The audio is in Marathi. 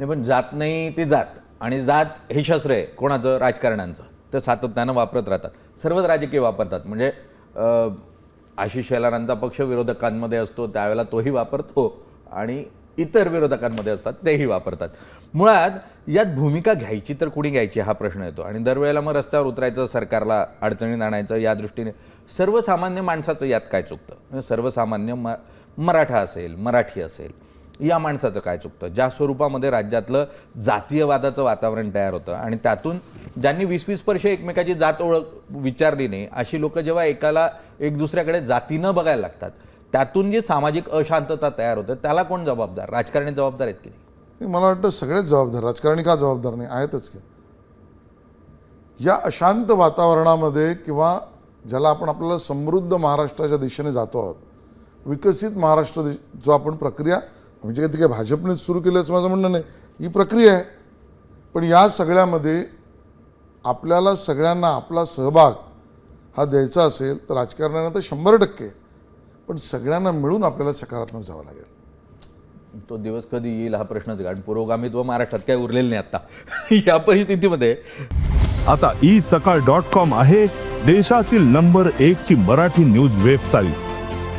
नाही पण जात नाही ती जात. आणि जात हे शस्त्र आहे कोणाचं? राजकारण्यांचं. तर सातत्यानं वापरत राहतात. सर्वच राजकीय वापरतात. म्हणजे आशिष शेलारांचा पक्ष विरोधकांमध्ये असतो त्यावेळेला तोही वापरतो. आणि इतर विरोधकांमध्ये असतात तेही वापरतात. मुळात यात भूमिका घ्यायची तर कुणी घ्यायची हा प्रश्न येतो. आणि दरवेळेला मग रस्त्यावर उतरायचं सरकारला अडचणीत आणायचं या दृष्टीने सर्वसामान्य माणसाचं यात काय चुकतं? सर्वसामान्य म मराठा असेल मराठी असेल या माणसाचं काय चुकतं? ज्या स्वरूपामध्ये राज्यातलं जातीयवादाचं वातावरण तयार होतं आणि त्यातून ज्यांनी वीस वीस वर्ष एकमेकाची जात ओळख विचारली नाही अशी लोक जेव्हा एकाला एक दुसऱ्याकडे जातीनं बघायला लागतात त्यातून जी सामाजिक अशांतता तयार होते त्याला कोण जबाबदार? राजकारणी जबाबदार आहेत की नाही? मला वाटतं सगळेच जबाबदार राजकारणी का जबाबदार नाही? आहेतच की. या अशांत वातावरणामध्ये किंवा ज्याला आपण आपल्याला समृद्ध महाराष्ट्राच्या दिशेने जातो आहोत विकसित महाराष्ट्र जो आपण प्रक्रिया म्हणजे ती काय भाजपनेच सुरू केली असं माझं म्हणणं नाही. ही प्रक्रिया आहे. पण या सगळ्यामध्ये आपल्याला सगळ्यांना आपला सहभाग हा द्यायचा असेल तर राजकारणानं तर शंभर टक्के. पण सगळ्यांना मिळून आपल्याला सकारात्मक जावं लागेल. तो दिवस कधी येईल हा प्रश्नच आहे. कारण पुरोगामित्व महाराष्ट्रात काय उरलेलं नाही आता या परिस्थितीमध्ये. आता ई सकाळ डॉट कॉम आहे देशातील नंबर एक ची मराठी न्यूज वेबसाईट.